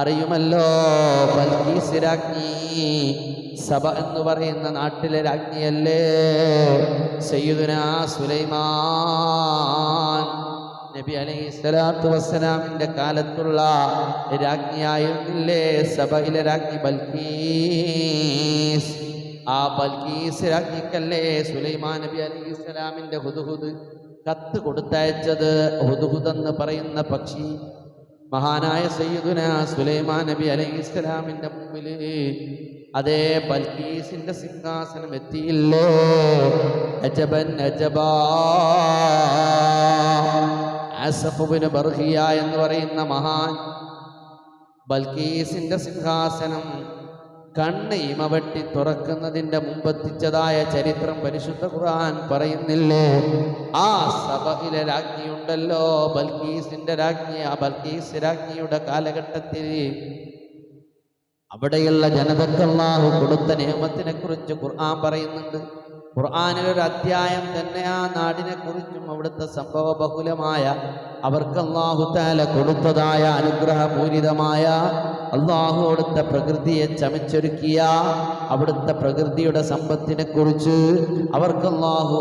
അറിയുമല്ലോ? ബൽക്കീസ് രാജ്ഞി സഭ എന്ന് പറയുന്ന നാട്ടിലെ രാജ്ഞിയല്ലേ? സയ്യിദുന സുലൈമാൻ. നബി അലൈഹി സ്വലാത്തു വസ്സലാമിന്റെ കാലത്തുള്ള രാജ്ഞിയായിരുന്നില്ലേ? സഭയിലെ രാജ്ഞി ബൽക്കീസ് ആ ബൽക്കീസ് രാജ്ഞിക്കല്ലേ സുലൈമാൻ നബി അലൈഹി സ്വലാമിന്റെ ഹുദുഹുദ് കത്ത് കൊടുത്തയച്ചത്? ഹുദുഹുദ് എന്ന് പറയുന്ന പക്ഷി മഹാനായ സയ്യിദുന സുലൈമാൻ നബി അലൈഹി സ്വലാമിന്റെ മുമ്പിൽ അതേ ബൽക്കീസിന്റെ സിംഹാസനം എത്തിയില്ലേ? അജബൻ അജബാ ആസഫുബിന് ബർഹിയ എന്ന് പറയുന്ന മഹാൻ ബൽക്കീസിന്റെ സിംഹാസനം കണ്ണ് ഇമവെട്ടി തുറക്കുന്നതിന്റെ മുമ്പെത്തിച്ചതായ ചരിത്രം പരിശുദ്ധ ഖുർആൻ പറയുന്നില്ലേ? ആ സഭയിലെ രാജ്ഞിയുണ്ടല്ലോ. ബൽഖീസിന്റെ രാജ്ഞി ആ ബൽക്കീസ് രാജ്ഞിയുടെ കാലഘട്ടത്തിൽ അവിടെയുള്ള ജനതക്ക് അല്ലാഹു കൊടുത്ത നിയമത്തിനെ കുറിച്ച് ഖുർആൻ പറയുന്നുണ്ട്. ഖുർആാനിലൊരു അധ്യായം തന്നെ ആ നാടിനെ കുറിച്ചും അവിടുത്തെ സംഭവ ബഹുലമായ അവർക്ക് അള്ളാഹുത്താല കൊടുത്തതായ അനുഗ്രഹപൂരിതമായ അള്ളാഹു അവിടുത്തെ പ്രകൃതിയെ ചമച്ചൊരുക്കിയ അവിടുത്തെ പ്രകൃതിയുടെ സമ്പത്തിനെ കുറിച്ച് അവർക്ക് അള്ളാഹു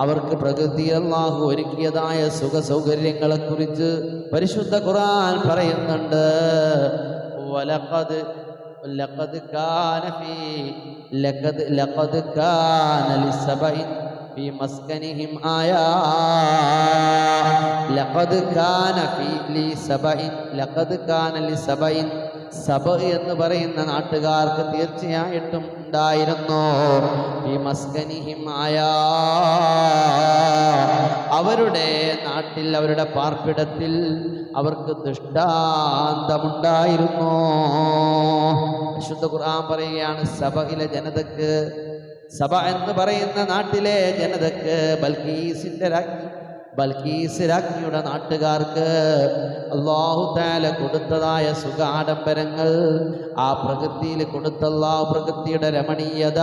അവർക്ക് പ്രകൃതി അള്ളാഹു ഒരുക്കിയതായ സുഖ സൗകര്യങ്ങളെക്കുറിച്ച് പരിശുദ്ധ ഖുർആൻ പറയുന്നുണ്ട്. ലഖദ് ലക്കത് കാനഫി ലക്കത് في مسكنهم آيات لقد كان في لسبع لقد كان لسبع സബ എന്ന് പറയുന്ന നാട്ടുകാർക്ക് തീർച്ചയായിട്ടും ഉണ്ടായിരുന്നു ഈ മസ്കനിഹിം ആയാ അവരുടെ നാട്ടിൽ അവരുടെ പാർപ്പിടത്തിൽ അവർക്ക് ദൃഷ്ടാന്തമുണ്ടായിരുന്നു വിശുദ്ധ ഖുർആൻ പറയുകയാണ് സഭയിലെ ജനതക്ക് സഭ എന്ന് പറയുന്ന നാട്ടിലെ ജനതക്ക് ബൽക്കീസിന്റെ രാജ്ഞി ബൽക്കീസ് രാജ്ഞിയുടെ നാട്ടുകാർക്ക് അള്ളാഹു താല കൊടുത്തതായ സുഖാഡംബരങ്ങൾ ആ പ്രകൃതിയിൽ കൊടുത്ത അള്ളാഹു പ്രകൃതിയുടെ രമണീയത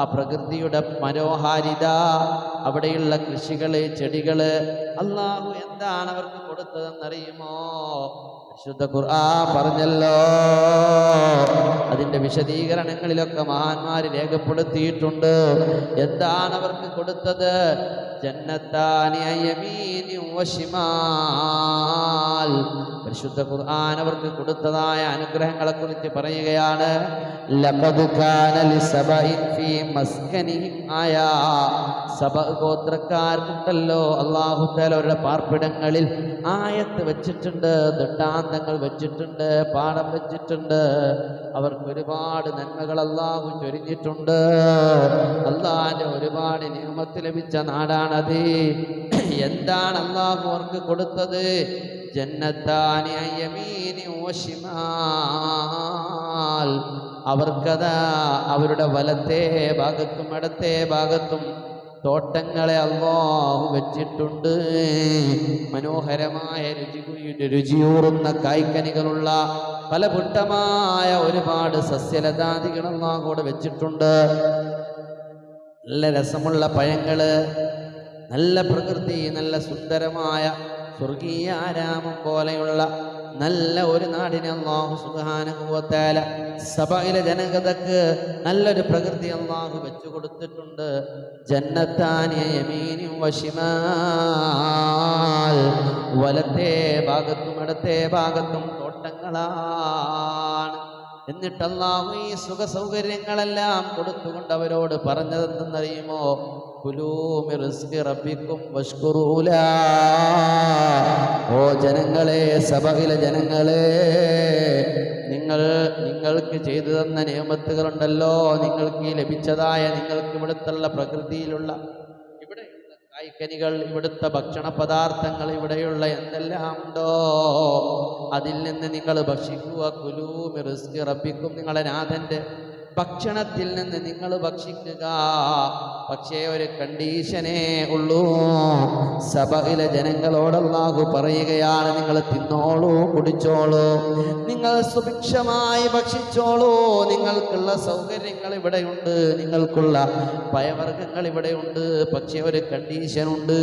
ആ പ്രകൃതിയുടെ മനോഹാരിത അവിടെയുള്ള കൃഷികൾ ചെടികൾ അള്ളാഹു എന്താണ് അവർക്ക് കൊടുത്തതെന്നറിയുമോ? വിശുദ്ധ ഖുർആൻ പറഞ്ഞല്ലോ. അതിന്റെ വിശദീകരണങ്ങളിലൊക്കെ മഹാന്മാര് രേഖപ്പെടുത്തിയിട്ടുണ്ട്. എന്താണ് അവർക്ക് കൊടുത്തത് ജന്നത്താനി അയമീനി വശിമാൽ പരിശുദ്ധ ഖുർആൻ അവർക്ക് കൊടുത്തതായ അനുഗ്രഹങ്ങളെ കുറിച്ച് പറയുകയാണ് ഗോത്രക്കാർക്കുണ്ടല്ലോ അള്ളാഹു തആല അവരുടെ പാർപ്പിടങ്ങളിൽ ആയത്ത് വെച്ചിട്ടുണ്ട് ദൃഷ്ടാന്തങ്ങൾ വെച്ചിട്ടുണ്ട് പാഠം വെച്ചിട്ടുണ്ട്. അവർക്ക് ഒരുപാട് നന്മകൾ അള്ളാഹു ചൊരിഞ്ഞിട്ടുണ്ട്. അള്ളാഹിന്റെ ഒരുപാട് നിയമത്ത് ലഭിച്ച നാടാണത്. എന്താണ് അള്ളാഹു അവർക്ക് കൊടുത്തത്? ജന്നത്താനി അവർക്കതാ അവരുടെ വലത്തെ ഭാഗത്തും ഇടത്തെ ഭാഗത്തും തോട്ടങ്ങളെ അള്ളാഹു വെച്ചിട്ടുണ്ട്. മനോഹരമായ രുചി രുചിയൂറുന്ന കായ്ക്കനികളുള്ള ഫലപുഷ്ടമായ ഒരുപാട് സസ്യലതാദികൾ അള്ളാഹോട് വെച്ചിട്ടുണ്ട്. നല്ല രസമുള്ള പഴങ്ങൾ നല്ല പ്രകൃതി നല്ല സുന്ദരമായ സ്വർഗീയ ആരാമം പോലെയുള്ള നല്ല ഒരു നാടിനെ അള്ളാഹു സുഖാനുഭവത്താല സഭയിലെ ജനകതക്ക് നല്ലൊരു പ്രകൃതി അള്ളാഹു വെച്ചു കൊടുത്തിട്ടുണ്ട്. ജന്നത്താനിയമീനും വശിമാൽ വലത്തെ ഭാഗത്തും ഇടത്തെ ഭാഗത്തും തോട്ടങ്ങളാണ്. എന്നിട്ട് ഈ സുഖ സൗകര്യങ്ങളെല്ലാം കൊടുത്തുകൊണ്ട് അവരോട് പറഞ്ഞതെന്തെന്നറിയുമോ? ഓ ജനങ്ങളെ സഭയിലെ ജനങ്ങളെ നിങ്ങൾ നിങ്ങൾക്ക് ചെയ്തു തന്ന നിയമത്തുകളുണ്ടല്ലോ. നിങ്ങൾക്ക് ലഭിച്ചതായ നിങ്ങൾക്ക് ഇവിടുത്തുള്ള പ്രകൃതിയിലുള്ള കായ്ക്കനികൾ ഇവിടുത്തെ ഭക്ഷണ പദാർത്ഥങ്ങൾ ഇവിടെയുള്ള എന്തെല്ലാം ഉണ്ടോ? അതിൽ നിന്ന് നിങ്ങൾ ഭക്ഷിക്കുക. കുലൂമി റിസ്കി റബ്ബിക്കും നിങ്ങളെ നാഥന്റെ ഭക്ഷണത്തിൽ നിന്ന് നിങ്ങൾ ഭക്ഷിക്കുക. പക്ഷേ ഒരു കണ്ടീഷനേ ഉള്ളൂ. സഭയിലെ ജനങ്ങളോടല്ലാഹു പറയുകയാണ് നിങ്ങൾ തിന്നോളൂ കുടിച്ചോളൂ. നിങ്ങൾ സുഭിക്ഷമായി ഭക്ഷിച്ചോളൂ. നിങ്ങൾക്കുള്ള സൗകര്യങ്ങൾ ഇവിടെയുണ്ട്. നിങ്ങൾക്കുള്ള പയവർഗങ്ങൾ ഇവിടെയുണ്ട്. പക്ഷേ ഒരു കണ്ടീഷൻ ഉണ്ട്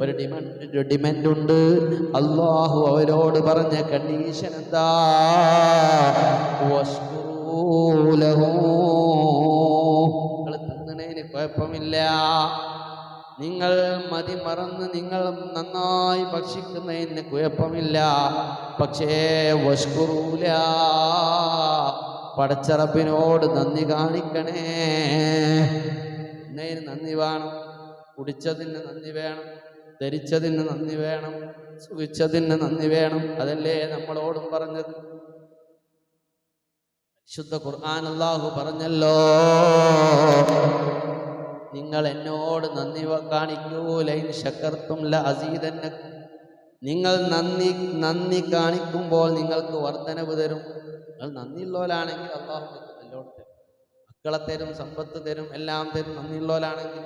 ഒരു ഡിമാൻഡ് ഒരു ഡിമാൻഡ് ഉണ്ട് അള്ളാഹു അവരോട് പറഞ്ഞ കണ്ടീഷൻ എന്താ. നിങ്ങൾ തിന്നണേന് കുഴപ്പമില്ല. നിങ്ങൾ മതി മറന്ന് നിങ്ങൾ നന്നായി ഭക്ഷിക്കുന്നതിന് കുഴപ്പമില്ല. പക്ഷേ വഷ്കുറൂല. പടച്ചറപ്പിനോട് നന്ദി കാണിക്കണേ. എന്നതിന് നന്ദി വേണം. കുടിച്ചതിന് നന്ദി വേണം. ധരിച്ചതിന് നന്ദി വേണം. സുഖിച്ചതിന് നന്ദി വേണം. അതല്ലേ നമ്മളോടും പറഞ്ഞത്? ശുദ്ധ ഖുർആൻ അള്ളാഹു പറഞ്ഞല്ലോ നിങ്ങൾ എന്നോട് നന്ദി കാണിക്കൂ ലൈൻ ശക്കർത്തും ല നിങ്ങൾ നന്ദി നന്ദി കാണിക്കുമ്പോൾ നിങ്ങൾക്ക് വർധനവ് തരും. നിങ്ങൾ നന്ദിയുള്ളവരാണെങ്കിൽ അള്ളാഹു നല്ലോണം തരും. മക്കളെ തരും സമ്പത്ത് തരും എല്ലാം തരും നന്ദിയുള്ളവരാണെങ്കിൽ.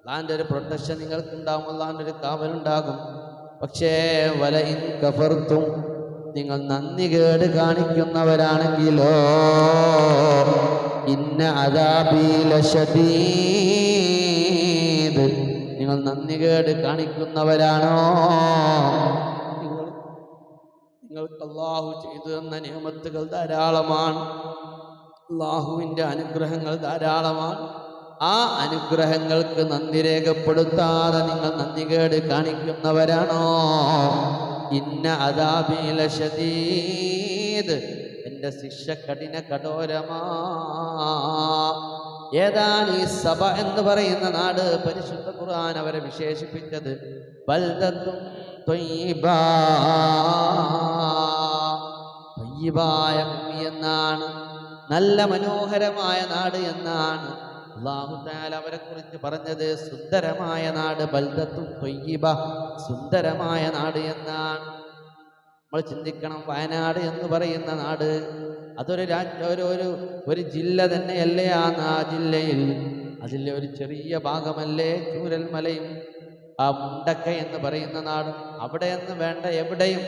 അള്ളാന്റെ ഒരു പ്രൊട്ടക്ഷൻ നിങ്ങൾക്ക് ഉണ്ടാകും അള്ളാന്റെ ഒരു കാവലുണ്ടാകും. പക്ഷേ വല കഫർത്തും നിങ്ങൾ നന്ദി കേട് കാണിക്കുന്നവരാണെങ്കിലോ? ഇന്ന അതാബീലീത് നിങ്ങൾ നന്ദി കേട് കാണിക്കുന്നവരാണോ? നിങ്ങൾ നിങ്ങൾക്ക് അള്ളാഹു ചെയ്തു തന്ന നിയമത്തുകൾ ധാരാളമാണ്. അള്ളാഹുവിന്റെ അനുഗ്രഹങ്ങൾ ധാരാളമാണ്. ആ അനുഗ്രഹങ്ങൾക്ക് നന്ദി രേഖപ്പെടുത്താതെ നിങ്ങൾ നന്ദി കേട് കാണിക്കുന്നവരാണോ? ഇന്ന അതാബീല ഷദീദ് എന്റെ ശിക്ഷ കഠിന കഠോരമാ. ഏതാണ് ഈ സഭ എന്ന് പറയുന്ന നാട് പരിശുദ്ധ ഖുർആൻ അവരെ വിശേഷിപ്പിച്ചത്? ബൽദത്തും എന്നാണ്. നല്ല മനോഹരമായ നാട് എന്നാണ്. അള്ളാഹു താല അവരെ കുറിച്ച് പറഞ്ഞത് സുന്ദരമായ നാട് ബൽദത്തും തൊയ്യബ സുന്ദരമായ നാട് എന്നാണ്. നമ്മൾ ചിന്തിക്കണം വയനാട് എന്ന് പറയുന്ന നാട് അതൊരു രാജ്യ ഒരു ഒരു ഒരു ജില്ല തന്നെയല്ലേ ആ നാ ജില്ലയിൽ. അതിലെ ഒരു ചെറിയ ഭാഗമല്ലേ ചൂരൽമലയും ആ മുണ്ടക്ക എന്ന് പറയുന്ന നാടും. അവിടെ എന്ന് വേണ്ട എവിടെയും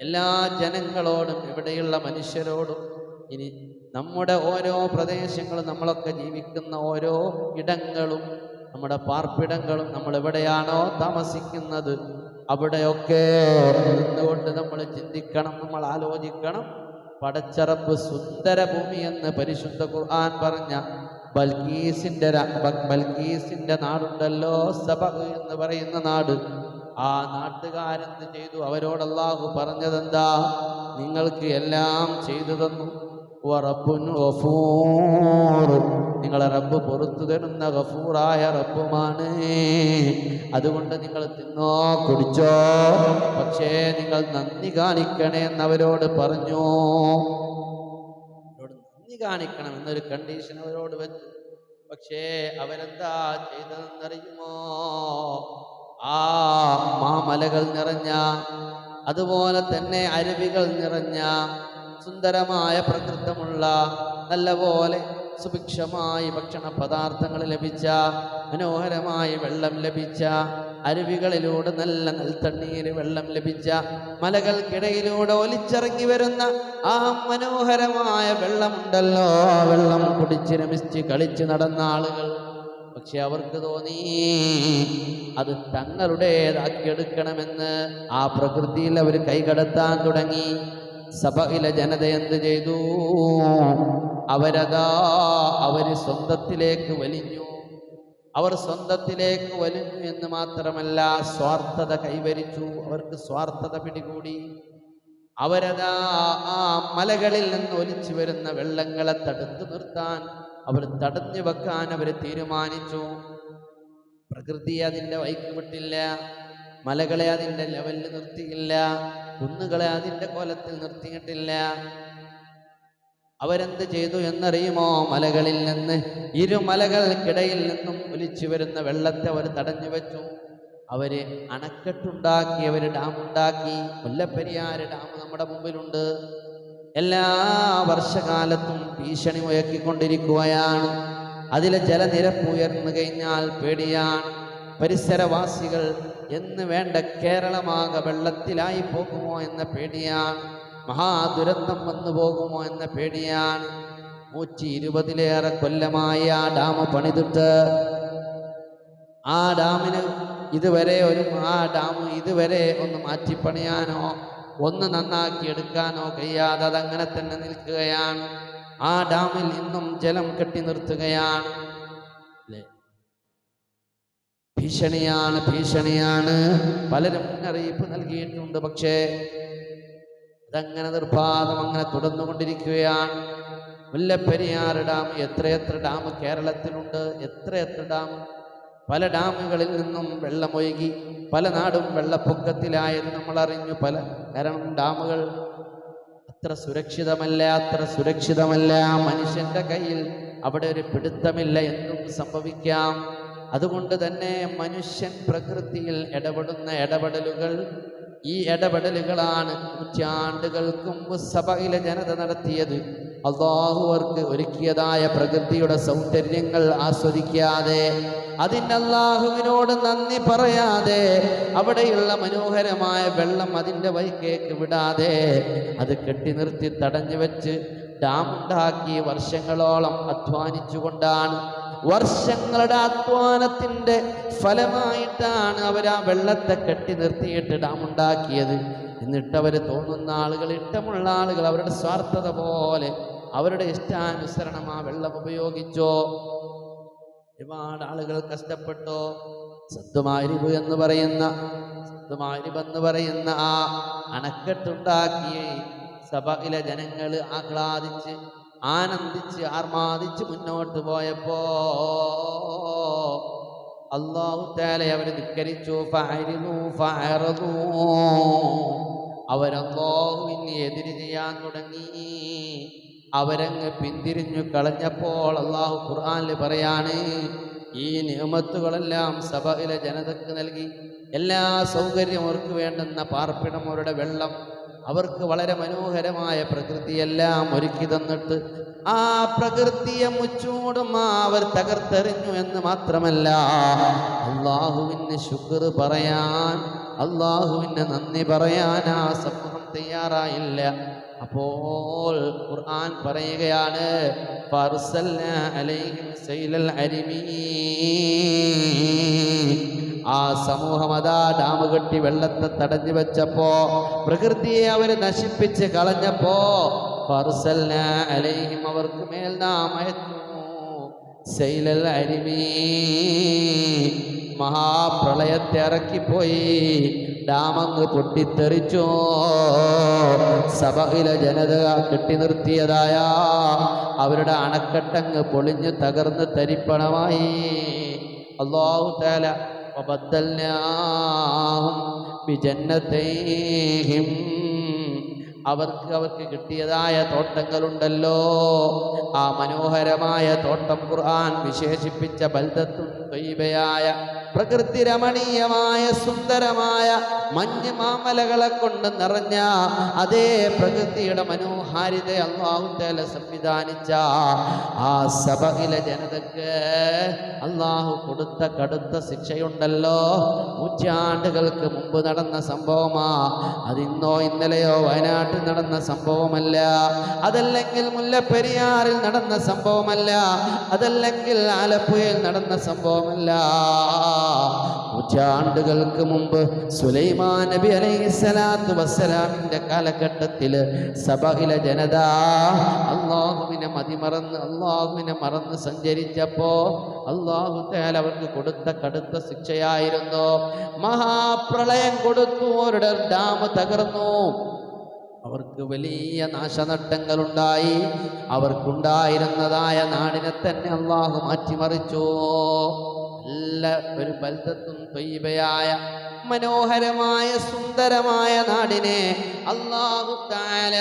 എല്ലാ ജനങ്ങളോടും ഇവിടെയുള്ള മനുഷ്യരോടും ഇനി നമ്മുടെ ഓരോ പ്രദേശങ്ങളും നമ്മളൊക്കെ ജീവിക്കുന്ന ഓരോ ഇടങ്ങളും നമ്മുടെ പാർപ്പിടങ്ങളും നമ്മൾ എവിടെയാണോ താമസിക്കുന്നത് അവിടെയൊക്കെ നിന്നുകൊണ്ട് നമ്മൾ ചിന്തിക്കണം നമ്മൾ ആലോചിക്കണം. പടച്ചറപ്പ് സുന്ദര ഭൂമി എന്ന് പരിശുദ്ധ ഖുർആൻ പറഞ്ഞ ബൽഗീസിന്റെ ബൽഗീസിന്റെ നാടുണ്ടല്ലോ സബ എന്ന് പറയുന്ന നാട്. ആ നാട്ടുകാരെന്ത് ചെയ്തു? അവരോട് പറഞ്ഞതെന്താ? നിങ്ങൾക്ക് എല്ലാം ചെയ്തു തന്നു. നിങ്ങളെ റബ്ബ് പുറത്തു തരുന്ന ഗഫൂറായ റബ്ബുമാണ്. അതുകൊണ്ട് നിങ്ങൾ തിന്നോ കുടിച്ചോ. പക്ഷേ നിങ്ങൾ നന്ദി കാണിക്കണേ എന്നവരോട് പറഞ്ഞു. അവരോട് നന്ദി കാണിക്കണം എന്നൊരു കണ്ടീഷൻ അവരോട് വെച്ചു പക്ഷേ അവരെന്താ ചെയ്തതെന്നറിയുമോ? ആ മാമലകൾ നിറഞ്ഞ അതുപോലെ തന്നെ അരുവികൾ നിറഞ്ഞ സുന്ദരമായ പ്രകൃതമുള്ള നല്ലപോലെ സുഭിക്ഷമായി ഭക്ഷണ പദാർത്ഥങ്ങൾ ലഭിച്ച മനോഹരമായി വെള്ളം ലഭിച്ച അരുവികളിലൂടെ നല്ല നെൽത്തണ്ണീര് വെള്ളം ലഭിച്ച മലകൾക്കിടയിലൂടെ ഒലിച്ചിറങ്ങി വരുന്ന ആ മനോഹരമായ വെള്ളമുണ്ടല്ലോ. വെള്ളം കുടിച്ച് രമിച്ച് കളിച്ച് നടന്ന ആളുകൾ. പക്ഷെ അവർക്ക് തോന്നി അത് തങ്ങളുടേതാക്കിയെടുക്കണമെന്ന് ആ പ്രകൃതിയിൽ അവർ കൈകടത്താൻ തുടങ്ങി. സഭയിലെ ജനത എന്ത് ചെയ്തു? അവരതാ അവർ സ്വന്തത്തിലേക്ക് വലിഞ്ഞു. അവർ സ്വന്തത്തിലേക്ക് വലിഞ്ഞു എന്ന് മാത്രമല്ല സ്വാർത്ഥത കൈവരിച്ചു. അവർക്ക് സ്വാർത്ഥത പിടികൂടി. അവരതാ ആ മലകളിൽ നിന്ന് ഒലിച്ചു വരുന്ന വെള്ളങ്ങളെ തടുത്തു നിർത്താൻ അവർ തടഞ്ഞു വെക്കാൻ അവർ തീരുമാനിച്ചു. പ്രകൃതി അതിന്റെ വൈക്ക് വിട്ടില്ല. മലകളെ അതിന്റെ ലെവലിൽ നിർത്തിയില്ല. കുന്നുകളെ അതിന്റെ കോലത്തിൽ നിർത്തിയിട്ടില്ല. അവരെന്ത് ചെയ്തു എന്നറിയുമോ? മലകളിൽ നിന്ന് ഇരുമലകൾക്കിടയിൽ നിന്നും ഒലിച്ചു വരുന്ന വെള്ളത്തെ അവർ തടഞ്ഞു വെച്ചു. അവർ അണക്കെട്ടുണ്ടാക്കി അവർ ഡാം ഉണ്ടാക്കി മുല്ലപ്പെരിയാറ് ഡാം നമ്മുടെ മുമ്പിലുണ്ട്. എല്ലാ വർഷകാലത്തും ഭീഷണി മുയക്കിക്കൊണ്ടിരിക്കുകയാണ് അതിലെ ജലനിരപ്പ് ഉയർന്നു കഴിഞ്ഞാൽ പേടിയാണ്. പരിസരവാസികൾ എന്ന് വേണ്ട കേരളമാകെ വെള്ളത്തിലായി പോകുമോ എന്ന പേടിയാണ്. മഹാദുരന്തം വന്നു പോകുമോ എന്ന പേടിയാണ്. നൂറ്റി ഇരുപതിലേറെ കൊല്ലമായി ആ ഡാം പണിതിട്ട്. ആ ഡാമിന് ഇതുവരെ ഒരു ആ ഡാം ഇതുവരെ ഒന്ന് മാറ്റിപ്പണിയാനോ ഒന്ന് നന്നാക്കി എടുക്കാനോ കഴിയാതെ അതങ്ങനെ തന്നെ നിൽക്കുകയാണ്. ആ ഡാമിൽ ഇന്നും ജലം കെട്ടി നിർത്തുകയാണ്. ഭീഷണിയാണ് ഭീഷണിയാണ്. പലരും മുന്നറിയിപ്പ് നൽകിയിട്ടുണ്ട് പക്ഷേ അതങ്ങനെ നിർബാധം അങ്ങനെ തുടർന്നുകൊണ്ടിരിക്കുകയാണ്. മുല്ലപ്പെരിയാർ ഡാം എത്രയെത്ര ഡാം കേരളത്തിലുണ്ട് എത്രയെത്ര ഡാം? പല ഡാമുകളിൽ നിന്നും വെള്ളമൊഴുകി പല നാടും വെള്ളപ്പൊക്കത്തിലായെന്ന് നമ്മൾ അറിഞ്ഞു പല കാരണം ഡാമുകൾ അത്ര സുരക്ഷിതമല്ല അത്ര സുരക്ഷിതമല്ല. മനുഷ്യന്റെ കയ്യിൽ അവിടെ ഒരു പിടുത്തമില്ല എന്നും സംഭവിക്കാം. അതുകൊണ്ട് തന്നെ മനുഷ്യൻ പ്രകൃതിയിൽ ഇടപെടുന്ന ഇടപെടലുകൾ ഈ ഇടപെടലുകളാണ് നൂറ്റാണ്ടുകൾക്ക് മുമ്പ് സഭയിലെ ജനത നടത്തിയത്. അള്ളാഹുവർക്ക് ഒരുക്കിയതായ പ്രകൃതിയുടെ സൗന്ദര്യങ്ങൾ ആസ്വദിക്കാതെ അതിന്റെ അള്ളാഹുവിനോട് നന്ദി പറയാതെ അവിടെയുള്ള മനോഹരമായ വെള്ളം അതിന്റെ വൈക്കേക്ക് വിടാതെ അത് കെട്ടി നിർത്തി തടഞ്ഞു വെച്ച് ഡാം ഉണ്ടാക്കി വർഷങ്ങളോളം അധ്വാനിച്ചുകൊണ്ടാണ് വർഷങ്ങളുടെ അധ്വാനത്തിന്റെ ഫലമായിട്ടാണ് അവർ ആ വെള്ളത്തെ കെട്ടി നിർത്തിയിട്ട് ഡാം ഉണ്ടാക്കിയത് എന്നിട്ട് അവർ തോന്നുന്ന ആളുകൾ ഇഷ്ടമുള്ള ആളുകൾ അവരുടെ സ്വാർത്ഥത പോലെ അവരുടെ ഇഷ്ടാനുസരണം ആ വെള്ളം ഉപയോഗിച്ചോ? ഒരുപാട് ആളുകൾ കഷ്ടപ്പെട്ടോ? സത്വമാരിബ് എന്ന് പറയുന്ന സത്വമാരിബ് എന്ന് പറയുന്ന ആ അണക്കെട്ടുണ്ടാക്കിയേ സഭയിലെ ജനങ്ങൾ ആഹ്ലാദിച്ച് ആനന്ദിച്ച് ആർമാദിച്ച് മുന്നോട്ട് പോയപ്പോ അള്ളാഹു അവർ അവരെ ധിക്കരിച്ചു. അവരല്ലാഹുവിന് എതിര് ചെയ്യാൻ തുടങ്ങി അവരങ്ങ് പിന്തിരിഞ്ഞു കളഞ്ഞപ്പോൾ അള്ളാഹു ഖുർആനിൽ പറയാണ് ഈ നിയമത്തുകളെല്ലാം സഭയിലെ ജനതക്ക് നൽകി എല്ലാ സൗകര്യം അവർക്ക് വേണ്ടുന്ന പാർപ്പിടം അവരുടെ വെള്ളം അവർക്ക് വളരെ മനോഹരമായ പ്രകൃതിയെല്ലാം ഒരുക്കി തന്നിട്ട് ആ പ്രകൃതിയെ മുച്ചൂടും അവർ തകർത്തെറിഞ്ഞു എന്ന് മാത്രമല്ല. അള്ളാഹുവിന് ശുക്ർ പറയാൻ അള്ളാഹുവിന് നന്ദി പറയാൻ ആ സമൂഹം തയ്യാറായില്ല. അപ്പോൾ ഖുർആൻ പറയുകയാണ് ഫർസല്ല അലൈഹിം സൈലൽ അരിമീ ആ സമൂഹം അതാ ഡാം കെട്ടി വെള്ളത്തെ തടഞ്ഞു വെച്ചപ്പോ പ്രകൃതിയെ അവർ നശിപ്പിച്ച് കളഞ്ഞപ്പോ അലൈഹിം അവർക്ക് മേൽ നാം അയച്ചു ശൈലൽ അരിമീ മഹാപ്രളയത്തെ ഇറക്കിപ്പോയി. ഡാമങ്ങ് പൊട്ടിത്തെറിച്ചു. സഭയിലെ ജനത കെട്ടി നിർത്തിയതായ അവരുടെ അണക്കെട്ടങ്ങ് പൊളിഞ്ഞ് തകർന്ന് തരിപ്പണമായി. അള്ളാഹു താല ബിജന്നതേഹിം. അവർക്ക് അവർക്ക് കിട്ടിയതായ തോട്ടങ്ങളുണ്ടല്ലോ. ആ മനോഹരമായ തോട്ടം ഖുർആൻ വിശേഷിപ്പിച്ച ബൽദത്തും തൊയ്ബയായ പ്രകൃതി രമണീയമായ സുന്ദരമായ മഞ്ഞ് മാമലകളെ കൊണ്ട് നിറഞ്ഞ അതേ പ്രകൃതിയുടെ മനോഹാരിത അള്ളാഹുത്തേല സംവിധാനിച്ച ആ സഭയിലെ ജനതക്ക് അള്ളാഹു കൊടുത്ത കടുത്ത ശിക്ഷയുണ്ടല്ലോ. നൂറ്റാണ്ടുകൾക്ക് മുമ്പ് നടന്ന സംഭവമാ. അതിന്നോ ഇന്നലെയോ വയനാട്ടിൽ നടന്ന സംഭവമല്ല. അതല്ലെങ്കിൽ മുല്ലപ്പെരിയാറിൽ നടന്ന സംഭവമല്ല. അതല്ലെങ്കിൽ ആലപ്പുഴയിൽ നടന്ന സംഭവമല്ല. നൂറ്റാണ്ടുകൾക്ക് മുമ്പ് സുലൈമാൻ നബി അലൈഹി സ്വലാത്തു വസ്സലാമിന്റെ കാലഘട്ടത്തിൽ സഭയിലെ ജനത അള്ളാഹുവിനെ മതിമറന്ന് അള്ളാഹുവിനെ മറന്ന് സഞ്ചരിച്ചപ്പോൾ അള്ളാഹു തേൽ അവർക്ക് കൊടുത്ത കടുത്ത ശിക്ഷയായിരുന്നു. മഹാപ്രളയം കൊടുത്തു അവരുടെ ഡാം തകർന്നു. അവർക്ക് വലിയ നാശനഷ്ടങ്ങളുണ്ടായി. അവർക്കുണ്ടായിരുന്നതായ നാടിനെ തന്നെ അള്ളാഹു മാറ്റിമറിച്ചു. നല്ല ഒരു ബൽദത്തും തൊയ്യബയായ മനോഹരമായ സുന്ദരമായ നാടിനെ അള്ളാഹു താല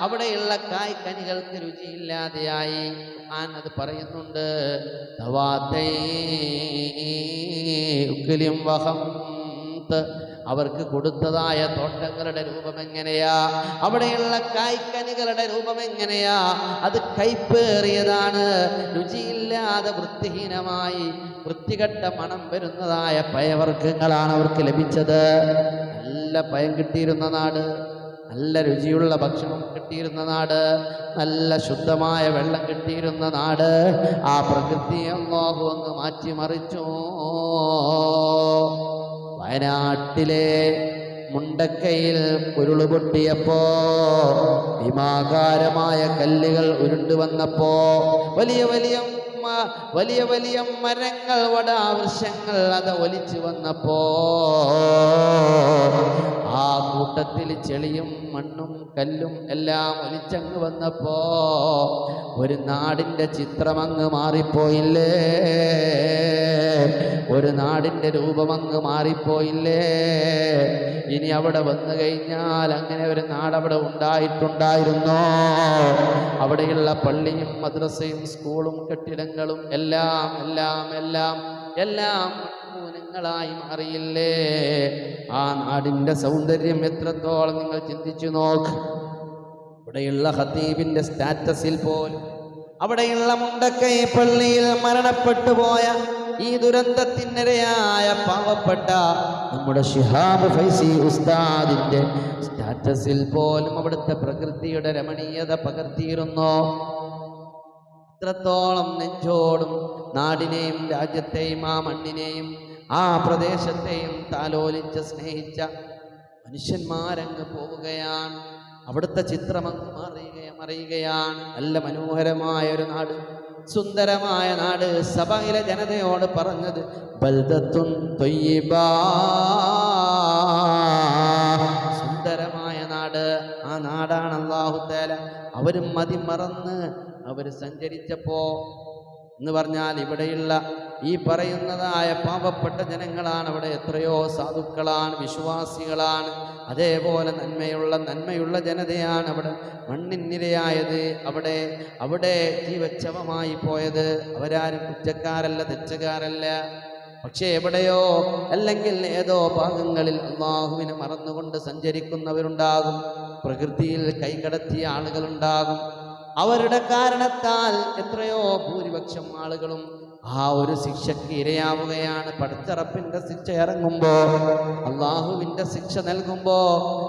അവിടെയുള്ള കായ്ക്കനികൾക്ക് രുചിയില്ലാതെയായി ഖുർആൻ അത് പറയുന്നുണ്ട്. ഉക്കിലും വഹം അവർക്ക് കൊടുത്തതായ തോട്ടങ്ങളുടെ രൂപം എങ്ങനെയാ? അവിടെയുള്ള കായ്ക്കനികളുടെ രൂപം എങ്ങനെയാ? അത് കൈപ്പേറിയതാണ്. രുചിയില്ലാതെ വൃത്തിഹീനമായി വൃത്തികെട്ട മണം വരുന്നതായ പയവർഗങ്ങളാണ് അവർക്ക് ലഭിച്ചത്. നല്ല പയം കിട്ടിയിരുന്ന നാട് നല്ല രുചിയുള്ള ഭക്ഷണം കിട്ടിയിരുന്ന നാട് നല്ല ശുദ്ധമായ വെള്ളം കിട്ടിയിരുന്ന നാട്. ആ പ്രകൃതിയെ അള്ളാഹു അങ്ങ് മാറ്റിമറിച്ചു. വയനാട്ടിലെ മുണ്ടക്കയിൽ ഉരുൾ പൊട്ടിയപ്പോ ഭീമാകാരമായ കല്ലുകൾ ഉരുണ്ടു വന്നപ്പോ വലിയ വലിയ വലിയ വലിയ മരങ്ങൾ വടാവൃക്ഷങ്ങൾ അത് ഒലിച്ചു വന്നപ്പോ ആ കൂട്ടത്തിൽ ചെളിയും മണ്ണും കല്ലും എല്ലാം ഒലിച്ചങ്ങ് വന്നപ്പോ ഒരു നാടിന്റെ ചിത്രമങ്ങ് മാറിപ്പോയില്ലേ? ഒരു നാടിന്റെ രൂപമങ്ങ് മാറിപ്പോയില്ലേ? ഇനി അവിടെ വന്നു കഴിഞ്ഞാൽ അങ്ങനെ ഒരു നാടവിടെ ഉണ്ടായിട്ടുണ്ടായിരുന്നോ? അവിടെയുള്ള പള്ളിയും മദ്രസയും സ്കൂളും കെട്ടിടങ്ങളും എല്ലാം എല്ലാം എല്ലാം എല്ലാം മൂലങ്ങളായി മാറിയില്ലേ? ആ നാടിന്റെ സൗന്ദര്യം എത്രത്തോളം നിങ്ങൾ ചിന്തിച്ചു നോക്ക്. ഇവിടെയുള്ള ഹത്തീബിന്റെ സ്റ്റാറ്റസിൽ പോലും അവിടെയുള്ള മുണ്ടക്കൈ പള്ളിയിൽ മരണപ്പെട്ടു പോയ ഈ ദുരന്തത്തിനിരയായ പാവപ്പെട്ട നമ്മുടെ ഷിഹാബ് ഫൈസി ഉസ്താദിന്റെ സ്റ്റാറ്റസിൽ പോലും അവിടുത്തെ പ്രകൃതിയുടെ രമണീയത പകർത്തിയിരുന്നു? അത്രത്തോളം നെഞ്ചോടും നാടിനെയും രാജ്യത്തെയും ആ മണ്ണിനെയും ആ പ്രദേശത്തെയും താലോലിച്ച് സ്നേഹിച്ച മനുഷ്യന്മാരങ്ങ് പോവുകയാണ്. അവിടുത്തെ ചിത്രമങ്ങ് മറിയുക മറിയുകയാണ്. നല്ല മനോഹരമായ ഒരു നാട് സുന്ദരമായ നാട്. സഭയിലെ ജനതയോട് പറഞ്ഞത് ബൽദത്തുൻ തൊയ്യബ. സുന്ദരമായ നാട്. ആ നാടാണ് അള്ളാഹുത്തേല അവരും മതി മറന്ന് അവർ സഞ്ചരിച്ചപ്പോ എന്ന് പറഞ്ഞാൽ ഇവിടെയുള്ള ഈ പറയുന്നതായ പാപപ്പെട്ട ജനങ്ങളാണ് അവിടെ എത്രയോ സാധുക്കളാണ് വിശ്വാസികളാണ്. അതേപോലെ നന്മയുള്ള നന്മയുള്ള ജനതയാണ് അവിടെ മണ്ണിനിരയായത് അവിടെ അവിടെ ജീവച്ഛവമായി പോയത്. അവരാരും കുറ്റക്കാരല്ല തെറ്റുകാരല്ല. പക്ഷേ എവിടെയോ അല്ലെങ്കിൽ ഏതോ ഭാഗങ്ങളിൽ അള്ളാഹുവിനെ മറന്നുകൊണ്ട് സഞ്ചരിക്കുന്നവരുണ്ടാകും. പ്രകൃതിയിൽ കൈകടത്തിയ ആളുകളുണ്ടാകും. അവരുടെ കാരണത്താൽ എത്രയോ ഭൂരിപക്ഷം ആളുകളും ആ ഒരു ശിക്ഷയ്ക്ക് ഇരയാവുകയാണ്. പടച്ചറപ്പിന്റെ ശിക്ഷ ഇറങ്ങുമ്പോ അള്ളാഹുവിന്റെ ശിക്ഷ നൽകുമ്പോ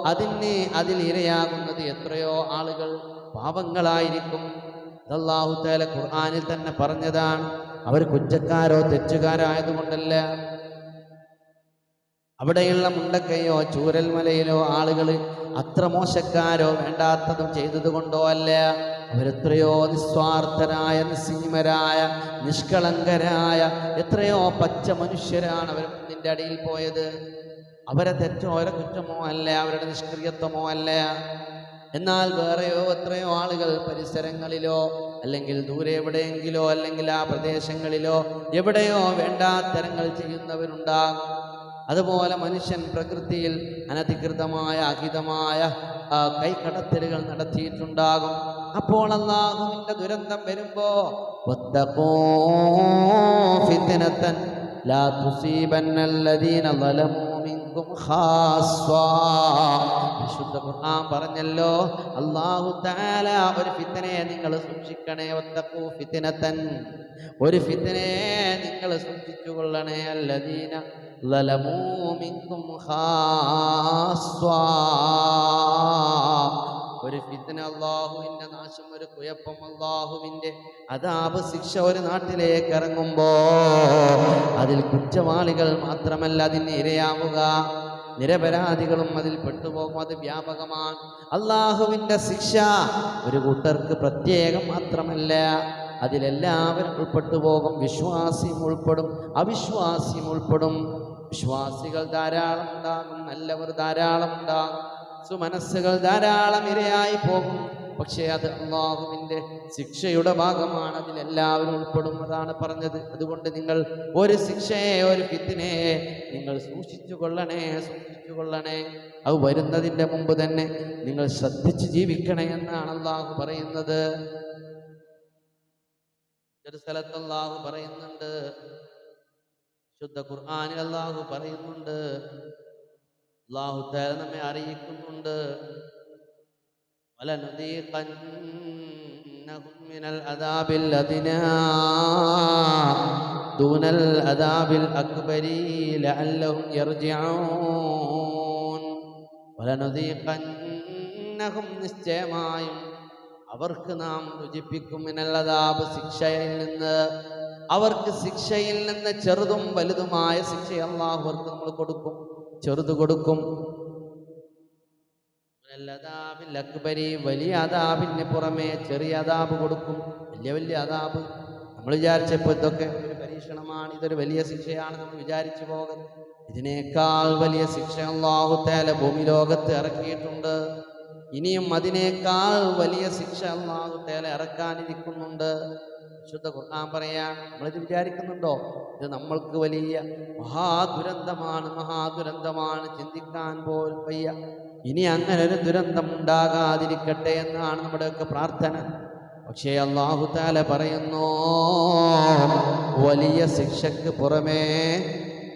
അതിന് അതിൽ ഇരയാകുന്നത് എത്രയോ ആളുകൾ പാപങ്ങളായിരിക്കും. അള്ളാഹു തേല ഖുർആാനിൽ തന്നെ പറഞ്ഞതാണ് അവർ കുറ്റക്കാരോ തെറ്റുകാരോ ആയതുകൊണ്ടല്ല. അവിടെയുള്ള മുണ്ടക്കയോ ചൂരൽമലയിലോ ആളുകൾ അത്ര മോശക്കാരോ വേണ്ടാത്തതും ചെയ്തതുകൊണ്ടോ അല്ല. അവരെത്രയോ നിസ്വാർത്ഥരായ നിസ്സീമരായ നിഷ്കളങ്കരായ എത്രയോ പച്ച മനുഷ്യരാണ് അവർ നിന്റെ അടിയിൽ പോയത്. അവരെ തെറ്റോ അവരെ കുറ്റമോ അല്ല അവരുടെ നിഷ്ക്രിയത്വമോ അല്ല. എന്നാൽ വേറെയോ എത്രയോ ആളുകൾ പരിസരങ്ങളിലോ അല്ലെങ്കിൽ ദൂരെ എവിടെയെങ്കിലോ അല്ലെങ്കിൽ ആ പ്രദേശങ്ങളിലോ എവിടെയോ വേണ്ടാത്തരങ്ങൾ ചെയ്യുന്നവരുണ്ടാകും. അതുപോലെ മനുഷ്യൻ പ്രകൃതിയിൽ അനധികൃതമായ അഹിതമായ കൈകടത്തലുകൾ കൈക്കടത്തലുകൾ നടത്തിയിട്ടുണ്ടാകും. അപ്പോൾ അള്ളാഹുവിന്റെ ദുരന്തം വരുമ്പോ പറഞ്ഞല്ലോ തആല ഒരു ഫിത്നയെ നിങ്ങൾ സൂക്ഷിക്കണേ ഒത്തക്കൂ ഫിത്തനത്തൻ ഒരു ഫിത്നയെ നിങ്ങൾ സൂക്ഷിച്ചുകൊള്ളണേ അല്ലദീന ളലമൂ മിൻകും ഖാസ്സാ ഒരു ഫിത്ന അള്ളാഹുവിന്റെ നാശം ഒരു കുഴപ്പം അള്ളാഹുവിന്റെ അതാപ് ശിക്ഷ ഒരു നാട്ടിലേക്ക് ഇറങ്ങുമ്പോ അതിൽ കുറ്റവാളികൾ മാത്രമല്ല അതിന് ഇരയാവുക. നിരപരാധികളും അതിൽ പെട്ടുപോകും. അത് വ്യാപകമാണ്. അള്ളാഹുവിന്റെ ശിക്ഷ ഒരു കൂട്ടർക്ക് പ്രത്യേകം മാത്രമല്ല. അതിലെല്ലാവരും ഉൾപ്പെട്ടു പോകും വിശ്വാസിയും ഉൾപ്പെടും. അവിശ്വാസിയും ഉൾപ്പെടും. വിശ്വാസികൾ ധാരാളം ഉണ്ടാകും. നല്ലവർ ധാരാളം ഉണ്ടാകും. സുമനസ്സുകൾ ധാരാളം ഇരയായി പോകും. പക്ഷേ അത് അള്ളാഹുവിന്റെ ശിക്ഷയുടെ ഭാഗമാണ്. അതിലെല്ലാവരും ഉൾപ്പെടും അതാണ് പറഞ്ഞത്. അതുകൊണ്ട് നിങ്ങൾ ഒരു ശിക്ഷയെ ഒരു ഫിത്തിനെയെ നിങ്ങൾ സൂക്ഷിച്ചു കൊള്ളണേ സൂക്ഷിച്ചു കൊള്ളണേ. അത് വരുന്നതിന്റെ മുമ്പ് തന്നെ നിങ്ങൾ ശ്രദ്ധിച്ച് ജീവിക്കണേ എന്നാണ് അള്ളാഹു പറയുന്നത്. ഒരു സ്ഥലത്ത് അള്ളാഹു പറയുന്നുണ്ട്. ശുദ്ധ ഖുർആാനിൽ അള്ളാഹു പറയുന്നുണ്ട്. അള്ളാഹു താല നമ്മെ അറിയിക്കുന്നുണ്ട്. ولنذيقنهم من العذاب الأدنى دون العذاب الأكبر لعلهم يرجعون ولنذيقنهم നിശ്ചയമായും അവർക്ക് നാം രുചിപ്പിക്കും മിനല്ലതാപ് ശിക്ഷയിൽ നിന്ന് അവർക്ക് ശിക്ഷയിൽ നിന്ന് ചെറുതും വലുതുമായ ശിക്ഷ അള്ളാഹു അവർക്ക് നമ്മൾ കൊടുക്കും ചെറുത് കൊടുക്കും മിനല്ലദാബിൽ അക്ബരി വലിയ അതാബിന് പുറമേ ചെറിയ അതാബ് കൊടുക്കും. വലിയ വലിയ അതാബ്. നമ്മൾ വിചാരിച്ചപ്പോൾ ഇതൊക്കെ ഒരു പരീക്ഷണമാണ്. ഇതൊരു വലിയ ശിക്ഷയാണ് നമ്മൾ വിചാരിച്ചു പോകുന്നത് ഇതിനേക്കാൾ വലിയ ശിക്ഷ അള്ളാഹു തേല ഭൂമി ലോകത്ത് ഇറക്കിയിട്ടുണ്ട്. ഇനിയും അതിനേക്കാൾ വലിയ ശിക്ഷ അള്ളാഹു തേല ഇറക്കാനിരിക്കുന്നുണ്ട്. വിശുദ്ധ ഖുർആൻ പറയാ നമ്മളിത് വിചാരിക്കുന്നുണ്ടോ? ഇത് നമ്മൾക്ക് വലിയ മഹാദുരന്തമാണ് മഹാദുരന്തമാണ്. ചിന്തിക്കാൻ പോലും വയ്യ. ഇനി അങ്ങനെ ഒരു ദുരന്തം ഉണ്ടാകാതിരിക്കട്ടെ എന്നാണ് നമ്മുടെയൊക്കെ പ്രാർത്ഥന. പക്ഷേ അള്ളാഹു താല പറയുന്നു വലിയ ശിക്ഷക്ക് പുറമേ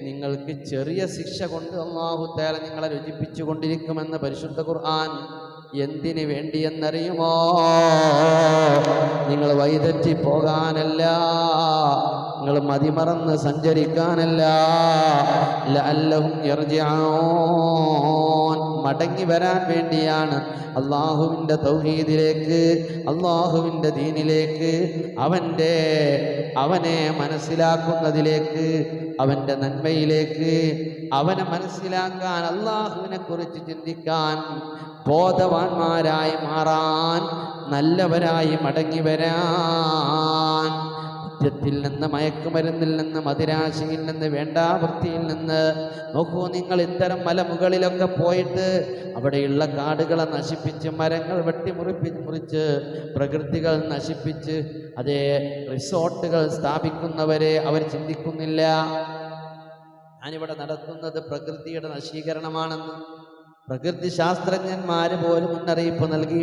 നിങ്ങൾക്ക് ചെറിയ ശിക്ഷ കൊണ്ട് അള്ളാഹു താല നിങ്ങളെ രുചിപ്പിച്ചു കൊണ്ടിരിക്കുമെന്ന് പരിശുദ്ധ ഖുർആൻ എന്തിനു വേണ്ടിയെന്നറിയുമോ? നിങ്ങൾ വൈതെറ്റി പോകാനല്ല നിങ്ങൾ മതിമറന്ന് സഞ്ചരിക്കാനല്ല. ലഅല്ലഹും യർജിഊൻ. മടങ്ങി വരാൻ വേണ്ടിയാണ്. അള്ളാഹുവിന്റെ തൗഹീദിലേക്ക് അള്ളാഹുവിന്റെ ദീനിലേക്ക് അവന്റെ അവനെ മനസ്സിലാക്കുന്നതിലേക്ക് അവന്റെ നന്മയിലേക്ക് അവനെ മനസ്സിലാക്കാൻ അള്ളാഹുവിനെ കുറിച്ച് ചിന്തിക്കാൻ ബോധവാന്മാരായി മാറാൻ നല്ലവരായി മടങ്ങി വരാൻ മദ്യത്തിൽ നിന്ന് മയക്കുമരുന്നിൽ നിന്ന് മതിരാശിയിൽ നിന്ന് വേണ്ടാവൃത്തിയിൽ നിന്ന് നോക്കൂ നിങ്ങൾ ഇത്തരം മലമുകളിലൊക്കെ പോയിട്ട് അവിടെയുള്ള കാടുകളെ നശിപ്പിച്ച് മരങ്ങൾ വെട്ടിമുറിപ്പി മുറിച്ച് പ്രകൃതികൾ നശിപ്പിച്ച് അതേ റിസോർട്ടുകൾ സ്ഥാപിക്കുന്നവരെ അവർ ചിന്തിക്കുന്നില്ല. ഞാനിവിടെ നടത്തുന്നത് പ്രകൃതിയുടെ നശീകരണമാണെന്ന്. പ്രകൃതി ശാസ്ത്രജ്ഞന്മാർ പോലും മുന്നറിയിപ്പ് നൽകി